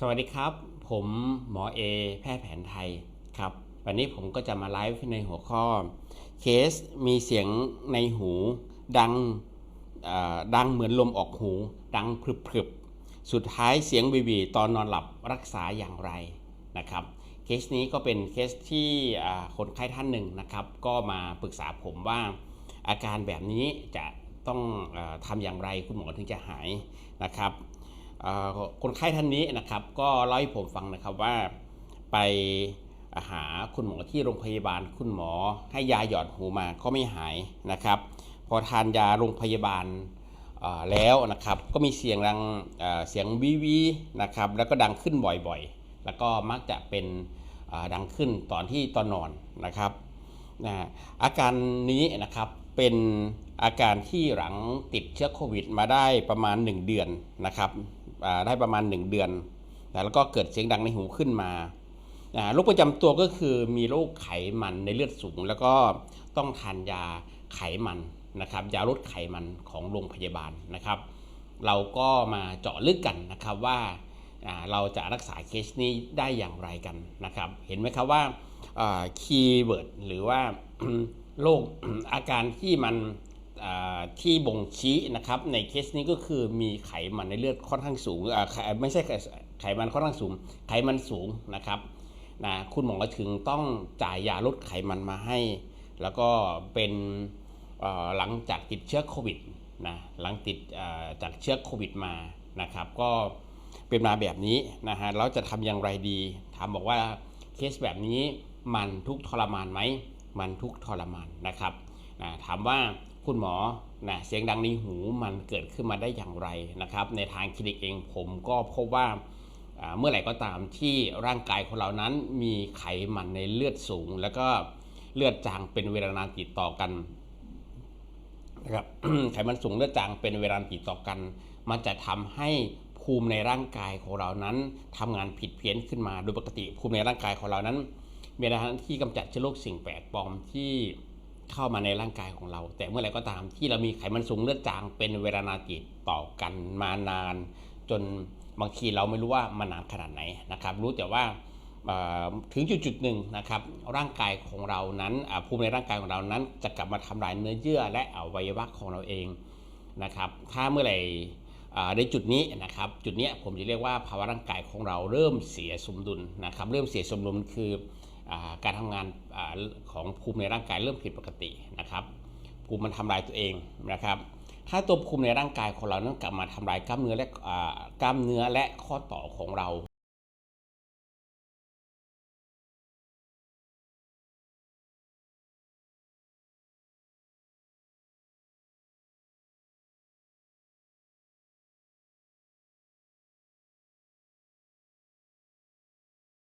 สวัสดีครับ ผมหมอเอแพทย์แผนไทยครับ วันนี้ผมก็จะมาไลฟ์ในหัวข้อ เคสมีเสียงในหูดังดังเหมือนลมออกหู ดังพรึบๆ สุดท้ายเสียงบีบีตอนนอนหลับรักษาอย่างไรนะครับเคสนี้ก็เป็นเคสที่คนไข้ท่านหนึ่งนะครับ ก็มาปรึกษาผมว่า อาการแบบนี้จะต้องอทำอย่างไรคุณหมอถึงจะหายนะครับ คนไข้ท่านนี้นะครับ ก็เล่าให้ผมฟังนะครับว่าไปหาคุณหมอที่โรงพยาบาลคุณหมอให้ยาหยอดหูมาก็ไม่หายนะครับ พอทานยาโรงพยาบาลแล้วนะครับก็มีเสียงดังเสียงวิวีนะครับแล้วก็ดังขึ้นบ่อยๆ แล้วก็มักจะเป็นดังขึ้นตอนที่ตอนนอนนะครับนะอาการนี้นะครับเป็นอาการที่หลังติดเชื้อโควิดมาได้ประมาณ 1 เดือนนะครับ ได้ประมาณ 1 เดือนนะแล้วก็เกิดเสียงดังในหูขึ้นมาโรคประจำตัวก็คือมีโรคไขมันในเลือดสูง แล้วก็ต้องทานยาไขมันนะครับ ยาลดไขมันของโรงพยาบาลนะครับ เราก็มาเจาะลึกกันนะครับว่าเราจะรักษาเคสนี้ได้อย่างไรกันนะครับ เห็นไหมครับว่าคีย์เวิร์ดหรือว่าโรคอาการที่มัน ที่บ่งชี้นะครับในเคสนี้ก็คือมีไขมันในเลือดค่อนข้างสูงไม่ใช่ไขมันค่อนข้างสูง ไขมันสูงนะครับนะคุณหมอถึงต้องจ่ายยาลดไขมันมาให้ แล้วก็เป็นหลังจากติดเชื้อโควิดนะหลังติดจากเชื้อโควิดมานะครับ ก็เป็นมาแบบนี้นะฮะเราจะทำอย่างไรดีถามบอกว่าเคสแบบนี้มันทุกทรมานไหมมันทุกทรมานนะครับนะถามว่า คุณหมอนะเสียงดังในหูมันเกิดขึ้นมาได้อย่างไรนะครับ ในทางคลินิกเองผมก็พบว่าเมื่อไหร่ก็ตามที่ร่างกายของเรานั้นมีไขมันในเลือดสูง แล้วก็เลือดจางเป็นเวลานานติดต่อกันนะครับไขมันสูงเลือดจางเป็นเวลานานติดต่อกัน มันจะทำให้ภูมิในร่างกายของเรานั้นทำงานผิดเพี้ยนขึ้นมาโดยปกติภูมิในร่างกายของเรานั้น มีหน้าที่กำจัดเชื้อโรคสิ่งแปลกปลอมที่ เข้ามาในร่างกายของเรา แต่เมื่อไรก็ตามที่เรามีไขมันสูงเลือดจางเป็นเวลานานติดต่อกันมานาน จนบางทีเราไม่รู้ว่ามันนานขนาดไหนนะครับ รู้แต่ว่าถึงจุดจุดหนึ่งนะครับร่างกายของเรานั้นภูมิในร่างกายของเรานั้น จะกลับมาทำลายเนื้อเยื่อและอวัยวะของเราเองนะครับ ถ้าเมื่อไหร่ในจุดนี้นะครับจุดนี้ผมจะเรียกว่าภาวะร่างกายของเราเริ่มเสียสมดุลนะครับ เริ่มเสียสมดุลคือ การทำงานอของภูมิในร่างกายเริ่มผิดปกตินะครับ ภูมิมันทำลายตัวเองนะครับ ถ้าตัวภูมิในร่างกายของเรานั้นกลับมาทำลายกล้ามเนื้อและกล้ามเนื้อและข้อต่อของเรา